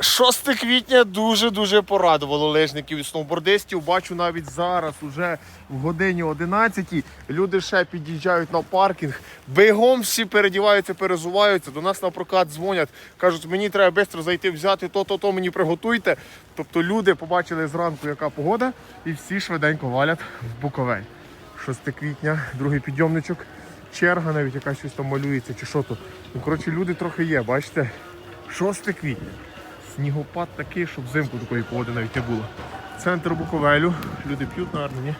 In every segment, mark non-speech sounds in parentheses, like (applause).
6 квітня дуже-дуже порадувало лижників і сноубордистів. Бачу навіть зараз, уже в годині 11 люди ще під'їжджають на паркінг. Бігом всі передіваються, перезуваються. До нас на прокат дзвонять, кажуть, мені треба швидко зайти взяти то, то, то мені приготуйте. Тобто люди побачили зранку, яка погода, і всі швиденько валять в Буковель. 6 квітня, другий підйомничок, черга навіть якась щось там малюється чи що то. Ну, коротше, люди трохи є, бачите? 6 квітня. Снігопад такий, щоб взимку такої погоди навіть не було. Центр Буковелю. Люди п'ють, напевно, ні?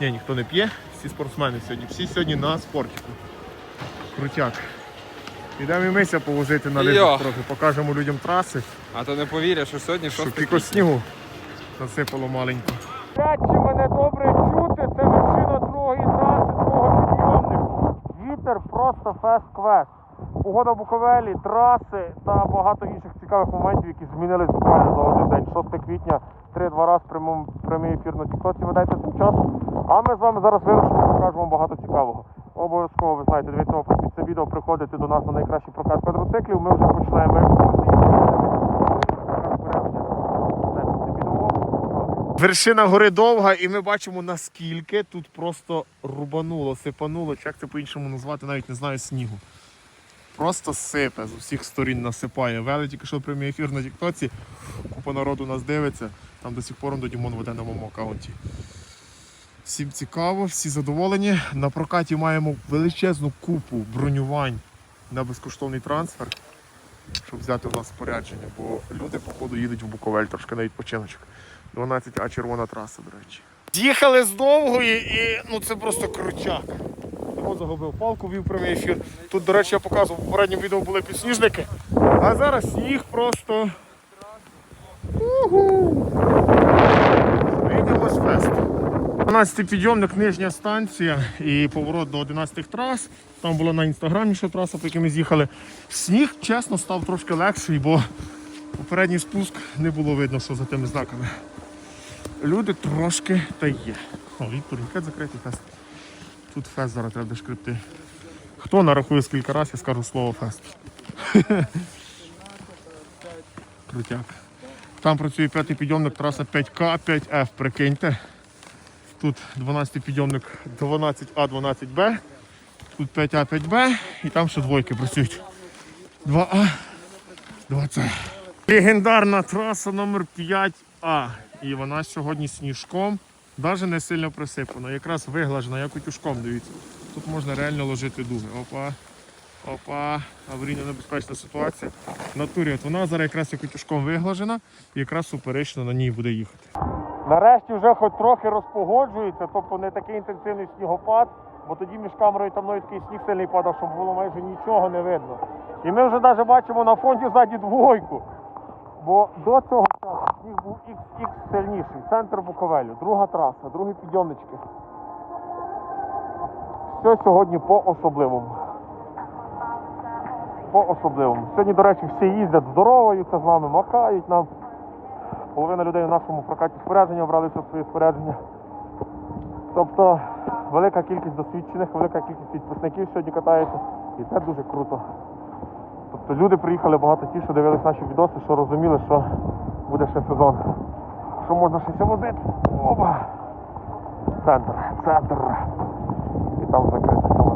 Ні, ніхто не п'є. Всі спортсмени сьогодні. Всі сьогодні на спортіку. Крутяк. Підемо і мися повозити на лижах трохи, покажемо людям траси, А то не повіриш, що сьогодні щоб 6 тільки снігу насипало маленько. Чи мене добре чути, це вершина другої траси, другого підйомнику. Вітер просто фест-квест. Погода в Буковелі, траси та багато інших цікавих моментів, які змінились буквально за один день. 6 квітня, 3-2 раз прямий, ефір на Тіктоці ведеться цей час. А ми з вами зараз вирушимо, покажемо вам багато цікавого. Обов'язково, ви знаєте, дивіться під це відео, приходите до нас на найкращий прокат квадроциклів. Ми вже починаємо. Вершина гори довга, і ми бачимо наскільки тут просто рубануло, сипануло, як це по-іншому назвати, навіть не знаю снігу. Просто сипе, з усіх сторін насипає. Вели тільки що прямий ефір на Тіктоці. Купа народу нас дивиться. Там до сих пор до Дімон веде на моєму аккаунті. Всім цікаво, всі задоволені. На прокаті маємо величезну купу бронювань на безкоштовний трансфер, щоб взяти у нас спорядження, бо люди, походу, їдуть в Буковель трошки на відпочиночок. 12А червона траса, до речі. З'їхали з довгої і ну це просто крутяк. Його загубив палку, вів прямий ефір. Тут, до речі, я показував в попередньому відео були підсніжники. А зараз сніг просто. Видимо фест. 12 підйомник, нижня станція і поворот до 11-х трас. Там була на інстаграмі ще траса, по якій ми з'їхали. Сніг, чесно, став трошки легший, бо попередній спуск не було видно, що за тими знаками. Люди трошки та є. О, Віктор, яке закритий фест. Тут фест зараз треба шкрипти. Хто нарахує скільки разів, я скажу слово фест. (laughs) Крутяк. Там працює п'ятий підйомник, траса 5К, 5F, прикиньте. Тут 12 підйомник 12А, 12Б. Тут 5А, 5Б і там ще двойки працюють. 2А, 2С. Легендарна траса номер 5А. І вона сьогодні сніжком, навіть не сильно присипана, якраз виглажена, як утюжком, дивіться. Тут можна реально ложити дуги. Опа. Опа, аварійно небезпечна ситуація. Натурі от вона зараз якраз як утюжком виглажена і якраз суперечно на ній буде їхати. Нарешті вже хоч трохи розпогоджується, тобто не такий інтенсивний снігопад, бо тоді між камерою та мною такий сніг сильний падав, що було майже нічого не видно. І ми вже навіть бачимо на фонді ззаді двойку. Бо до цього часу сніг був XX сильніший. Центр Буковелю, друга траса, другі підйомнички. Все сьогодні по особливому. По особливому. Сьогодні, до речі, всі їздять здороваються з нами, макають нам. Половина людей в нашому прокаті спорядження обрали все своє спорядження. Тобто велика кількість досвідчених, велика кількість підписників сьогодні катається. І це дуже круто. Тобто люди приїхали багато ті, що дивились наші відоси, що розуміли, що буде ще сезон. Що можна ще возити. Опа! Центр, центр. І там закрито. Там